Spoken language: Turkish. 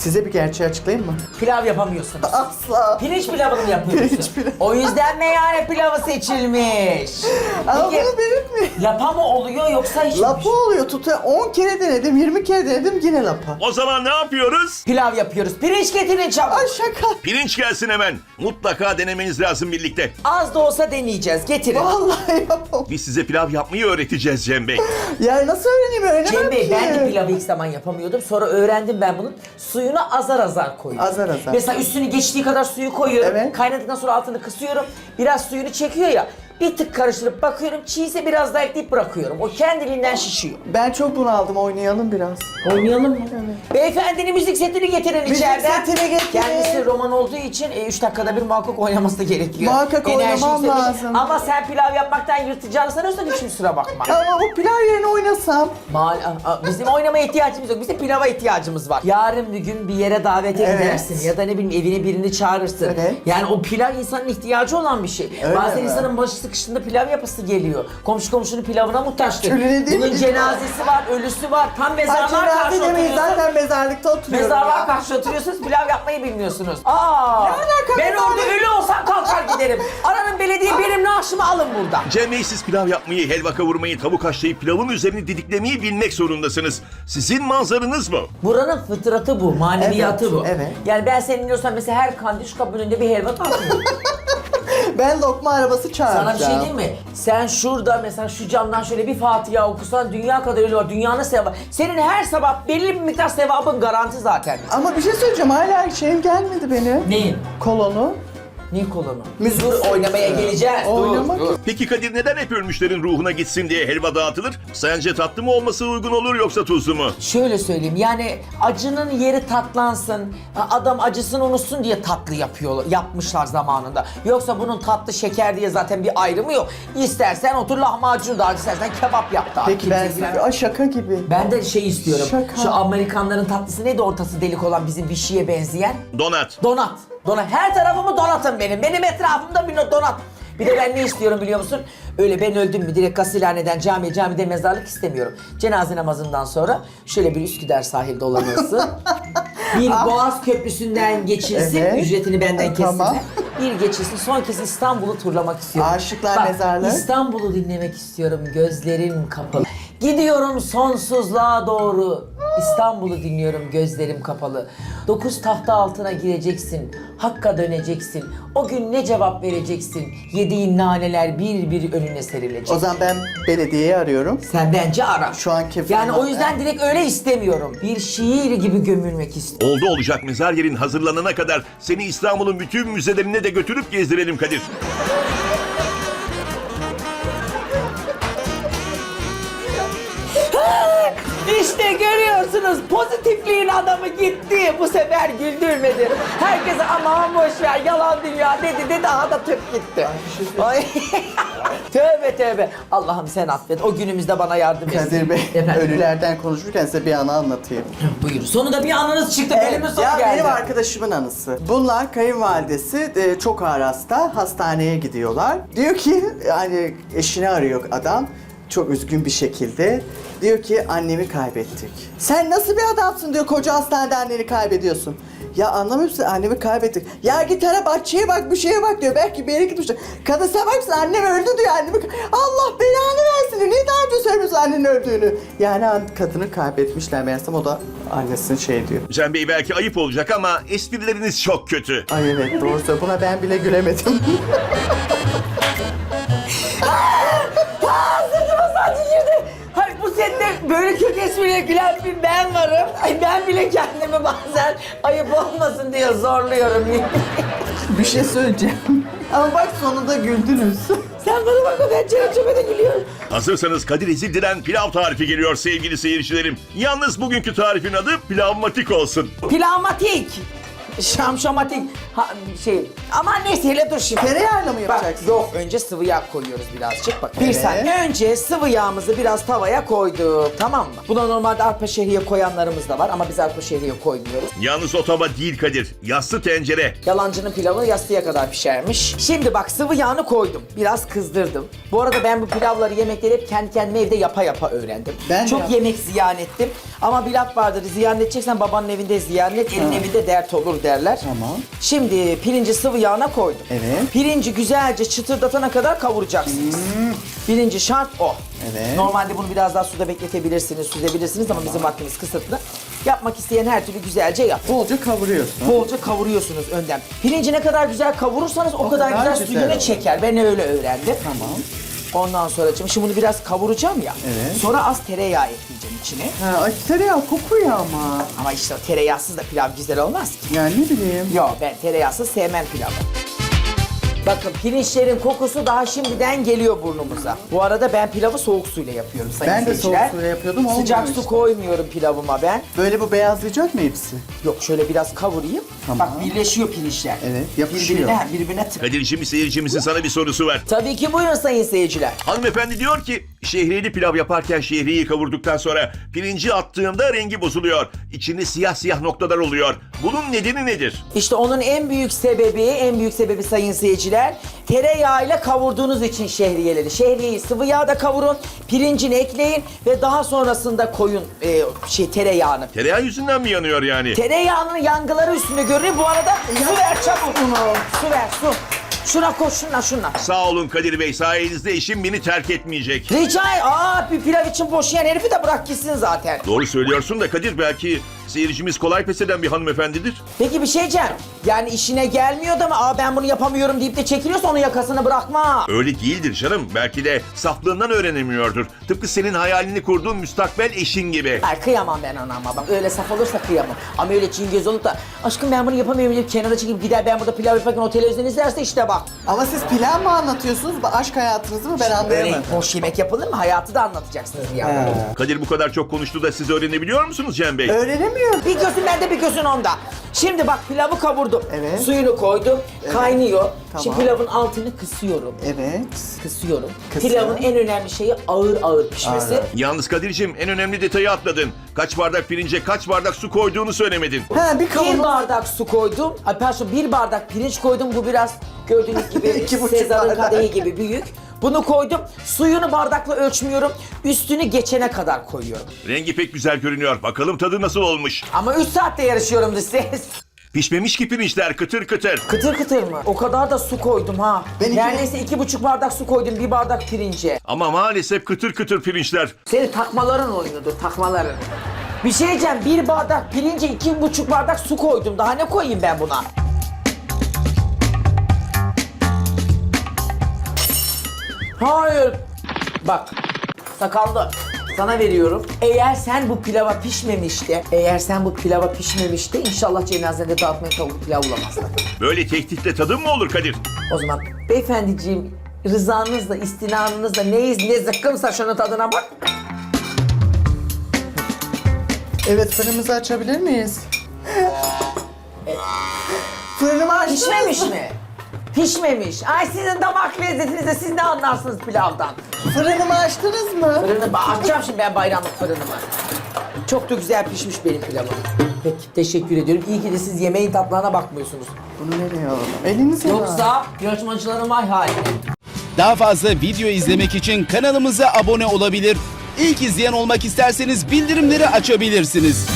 Size bir gerçeği açıklayayım mı? Pilav yapamıyorsunuz. Asla. Pirinç pilavını mı yapıyorsun? Pirinç pilavı. O yüzden meyhane pilavı seçilmiş. Ama Peki bunu belirtmeyin. lapa mı oluyor yoksa hiç Lapa oluyor tutuyor. 10 kere denedim, 20 kere denedim yine lapa. O zaman ne yapıyoruz? Pilav yapıyoruz. Pirinç getirin çabuk. Ay şaka. Pirinç gelsin hemen. Mutlaka denemeniz lazım birlikte. Az da olsa deneyeceğiz. Getirin. Vallahi yapamam. Biz size pilav yapmayı öğreteceğiz Cem Bey. Yani nasıl öğreneyim öğrenemem Cem Bey ki. ben de pilavı ilk zaman yapamıyordum. Sonra öğrendim ben bunun. Suyunu azar azar koyuyorum. Azar azar. Mesela üstünü geçtiği kadar suyu koyuyorum. Evet. Kaynadıktan sonra altını kısıyorum. Biraz suyunu çekiyor ya. Bir tık karıştırıp bakıyorum. Çiğse biraz daha ekleyip bırakıyorum. O kendiliğinden şişiyor. Ben çok bunaldım oynayalım biraz. Oynayalım mı? Beyefendinin müzik setini getirin Müzik içeriden. setini getirin. Kendisi roman olduğu için 3 dakikada bir muhakkak oynaması da gerekiyor. Muhakkak Enerji oynamam lazım. Ama sen pilav yapmaktan yırtacağını sanıyorsan hiç kusura bakma. Ama bu pilav yerine oynasam. Mal, a- a- bizim oynamaya ihtiyacımız yok. Bizim pilava ihtiyacımız var. Yarın bir gün bir yere davete Evet. gidersin ya da ne bileyim evine birini çağırırsın. Evet. Yani o pilav insanın ihtiyacı olan bir şey. Öyle Bazen mi? insanın başı sıkıştığında pilav yapası geliyor. Komşu komşunun pilavına muhtaçtır. Öyle değil Bunun mi? cenazesi var, ölüsü var. Tam mezarlığa Cenaze karşı demeyin oturuyorsun. zaten mezarlıkta oturuyorum Mezarlığa ya. karşı oturuyorsunuz, pilav yapmayı bilmiyorsunuz. Aa! alaka ben mezarlık? orada ölü olsam kalkar giderim. Aranın belediye benim naaşımı alın burada. Cem Bey siz pilav yapmayı, helva kavurmayı, tavuk haşlayıp pilavın üzerini didiklemeyi bilmek zorundasınız. Sizin manzaranız bu. Buranın fıtratı bu, maneviyatı Evet, bu. evet. Yani ben senin diyorsan mesela her kandil kapının önünde bir helva dağıtıyorum. Ben lokma arabası çağıracağım. Sana bir şey diyeyim mi? Sen şurada mesela şu camdan şöyle bir Fatiha okusan dünya kadar ölü var. Dünyanın sevabı. Senin her sabah belli bir miktar sevabın garanti zaten. Ama bir şey söyleyeceğim hala şeyim gelmedi benim. Neyin? Kolonu. Nikola'nın. Dur oynamaya geleceğiz. Oynamak-. Peki Kadir neden hep ölmüşlerin ruhuna gitsin diye helva dağıtılır? Sence tatlı mı olması uygun olur yoksa tuzlu mu? Şöyle söyleyeyim yani acının yeri tatlansın, adam acısını unutsun diye tatlı yapıyor, yapmışlar zamanında. Yoksa bunun tatlı şeker diye zaten bir ayrımı yok. İstersen otur lahmacun dağıt, istersen kebap yap dağıt. Peki ben Kimse şaka gibi. Ben de şey istiyorum. Şaka. Şu Amerikanların tatlısı neydi ortası delik olan bizim bir şeye benzeyen? Donat. Donat. Donat. Her tarafımı donatın benim. Benim etrafımda bir donat. Bir de ben ne istiyorum biliyor musun? Öyle ben öldüm mü direkt gasilhaneden camiye, camide mezarlık istemiyorum. Cenaze namazından sonra şöyle bir Üsküdar sahil dolanırsın. bir Boğaz Köprüsü'nden geçilsin, Evet. ücretini benden kessinler. tamam. Bir geçilsin, son kez İstanbul'u turlamak istiyorum. Aşıklar Mezarlığı. İstanbul'u dinlemek istiyorum, gözlerim kapalı. Gidiyorum sonsuzluğa doğru. İstanbul'u dinliyorum gözlerim kapalı. Dokuz tahta altına gireceksin. Hakka döneceksin. O gün ne cevap vereceksin? Yediğin naneler bir bir önüne serilecek. O zaman ben belediyeyi arıyorum. Sen bence ara. Şu an kefilim Yani o yüzden direkt öyle istemiyorum. Bir şiir gibi gömülmek istiyorum. Oldu olacak mezar yerin hazırlanana kadar seni İstanbul'un bütün müzelerine de götürüp gezdirelim Kadir. İşte görüyorsunuz pozitifliğin adamı gitti. Bu sefer güldürmedi. Herkese aman boş ver yalan dünya dedi dedi aha da tık gitti. Ay. tövbe tövbe. Allah'ım sen affet. O günümüzde bana yardım etsin. Kadir Bey, Efendim? ölülerden konuşurken size bir anı anlatayım. Buyurun. Sonunda bir anınız çıktı. Bölümün sonu ya geldi. benim arkadaşımın anısı. Bunlar kayınvalidesi e, çok ağır hasta. Hastaneye gidiyorlar. Diyor ki yani eşini arıyor adam. Çok üzgün bir şekilde. Diyor ki annemi kaybettik. Sen nasıl bir adamsın diyor koca hastanede anneni kaybediyorsun. Ya anlamıyor musun annemi kaybettik. Ya git hele bahçeye bak bir şeye bak diyor. Belki bir yere gitmiştir. Kadın sen baksın annem öldü diyor annemi. Allah belanı versin diyor. Niye daha önce söylemiyorsun annenin öldüğünü? Yani an- kadını kaybetmişler meğersem o da annesinin şey diyor. Cem Bey belki ayıp olacak ama esprileriniz çok kötü. Ay evet doğru söylüyor. Buna ben bile gülemedim. espriyle gülen bir ben varım. Ay ben bile kendimi bazen ayıp olmasın diye zorluyorum. bir şey söyleyeceğim. Ama bak sonunda güldünüz. Sen bana bak ben çerçeve de gülüyorum. Hazırsanız Kadir Ezildiren pilav tarifi geliyor sevgili seyircilerim. Yalnız bugünkü tarifin adı pilavmatik olsun. Pilavmatik. Şamşamatik ha, şey. Ama neyse hele dur şimdi. Tereyağıyla mı Bak, yapacaksın? yok önce sıvı yağ koyuyoruz birazcık. Bak bir Evet. saniye. Önce sıvı yağımızı biraz tavaya koyduk. Tamam mı? Buna normalde arpa şehriye koyanlarımız da var ama biz arpa şehriye koymuyoruz. Yalnız o tava değil Kadir. Yassı tencere. Yalancının pilavı yastıya kadar pişermiş. Şimdi bak sıvı yağını koydum. Biraz kızdırdım. Bu arada ben bu pilavları, yemekleri hep kendi kendime evde yapa yapa öğrendim. Ben de Çok yaptım. yemek ziyan ettim. Ama bir laf vardır, ziyan edeceksen babanın evinde ziyan et, elin evinde dert olur derler. Tamam. Şimdi pirinci sıvı yağına koydum. Evet. Pirinci güzelce çıtırdatana kadar kavuracaksınız. Pirinci şart o. Evet. Normalde bunu biraz daha suda bekletebilirsiniz, süzebilirsiniz ama bizim vaktimiz kısıtlı. Yapmak isteyen her türlü güzelce yap. Bolca kavuruyorsun. Bolca kavuruyorsunuz önden. Pirinci ne kadar güzel kavurursanız o, kadar, kadar güzel, güzel suyunu çeker. Ben öyle öğrendim. Tamam. Ondan sonra şimdi bunu biraz kavuracağım ya. Evet. Sonra az tereyağı ekleyeceğim içine. Ha, ay tereyağı kokuyor ama. Ama işte o tereyağsız da pilav güzel olmaz ki. Yani ne bileyim. Yok ben tereyağsız sevmem pilavı. Bakın pirinçlerin kokusu daha şimdiden geliyor burnumuza. Bu arada ben pilavı soğuk suyla yapıyorum sayın Ben de soğuk seyirciler. suyla yapıyordum, olmuyor Sıcak su işte. koymuyorum pilavıma ben. Böyle bu beyazlayacak mı hepsi? Yok şöyle biraz kavurayım. Tamam. Bak birleşiyor pirinçler. Evet, yapışıyor. Birbirine, birbirine tık. Kadir'cim seyircimizin sana bir sorusu var. Tabii ki buyurun sayın seyirciler. Hanımefendi diyor ki şehriyeli pilav yaparken şehriyeyi kavurduktan sonra pirinci attığımda rengi bozuluyor. İçinde siyah siyah noktalar oluyor. Bunun nedeni nedir? İşte onun en büyük sebebi, en büyük sebebi sayın seyirciler, tereyağıyla kavurduğunuz için şehriyeleri. Şehriyeyi sıvı yağda kavurun, pirincini ekleyin ve daha sonrasında koyun e, şey tereyağını. Tereyağı yüzünden mi yanıyor yani? Tereyağının yangıları üstünde görünüyor. Bu arada su ver çabuk. Su ver su. Şuna koş şuna şuna. Sağ olun Kadir Bey sayenizde eşim beni terk etmeyecek. Rica et. Aa bir pilav için boş yiyen herifi de bırak gitsin zaten. Doğru söylüyorsun da Kadir belki seyircimiz kolay pes eden bir hanımefendidir. Peki bir şey diyeceğim. Yani işine gelmiyor da mı? Aa ben bunu yapamıyorum deyip de çekiliyorsa onun yakasını bırakma. Öyle değildir canım. Belki de saflığından öğrenemiyordur. Tıpkı senin hayalini kurduğun müstakbel eşin gibi. Ay kıyamam ben anama bak öyle saf olursa kıyamam. Ama öyle cingöz olup da aşkım ben bunu yapamıyorum deyip kenara çekip gider ben burada pilav yaparken o televizyon izlerse işte bak. Ama siz pilav mı anlatıyorsunuz? Bu aşk hayatınızı mı ben Öyle anlayamadım. boş yemek yapılır mı? Hayatı da anlatacaksınız bir yandan. Kadir bu kadar çok konuştu da siz öğrenebiliyor musunuz Cem Bey? Öğrenemiyorum. Bir gözün bende bir gözün onda. Şimdi bak pilavı kavurdum. Evet. Suyunu koydum. Kaynıyor. Tamam. Şimdi pilavın altını kısıyorum. Evet. Kısıyorum. Kısın. Pilavın en önemli şeyi ağır ağır pişmesi. Ağır. Yalnız Kadir'cim en önemli detayı atladın. Kaç bardak pirince kaç bardak su koyduğunu söylemedin. Ha bir Bir kavanoz. bardak su koydum. Ay pardon bir bardak pirinç koydum. Bu biraz gördüğünüz gibi İki buçuk Sezar'ın bardak. kadehi gibi büyük. Bunu koydum. Suyunu bardakla ölçmüyorum. Üstünü geçene kadar koyuyorum. Rengi pek güzel görünüyor. Bakalım tadı nasıl olmuş. Ama 3 saatte yarışıyorum da siz. Pişmemiş ki pirinçler kıtır kıtır. Kıtır kıtır mı? O kadar da su koydum ha. Ben iki- Neredeyse iki buçuk bardak su koydum bir bardak pirince. Ama maalesef kıtır kıtır pirinçler. Senin takmaların oyunudur takmaların. Bir şey diyeceğim bir bardak pirince iki buçuk bardak su koydum. Daha ne koyayım ben buna? Hayır. Bak sakallı sana veriyorum. Eğer sen bu pilava pişmemişti, eğer sen bu pilava pişmemişti inşallah cenazende dağıtmaya tavuk pilav bulamazsın. Böyle tehditle tadım mı olur Kadir? O zaman beyefendiciğim rızanızla, istinanınızla neyiz ne zıkkımsa şunun tadına bak. Evet fırınımızı açabilir miyiz? Fırınımı açtınız Pişmemiş mı? mi? Pişmemiş. Ay sizin damak lezzetinizde siz ne anlarsınız pilavdan? Fırınımı açtınız mı? Fırını ba- açacağım şimdi ben bayramlık fırınımı. Çok da güzel pişmiş benim pilavım. Peki teşekkür ediyorum. İyi ki de siz yemeğin tatlarına bakmıyorsunuz. Bunu nereye alalım? Elinize. Yoksa yarışmacıların vay hali. Daha fazla video izlemek için kanalımıza abone olabilir. İlk izleyen olmak isterseniz bildirimleri açabilirsiniz.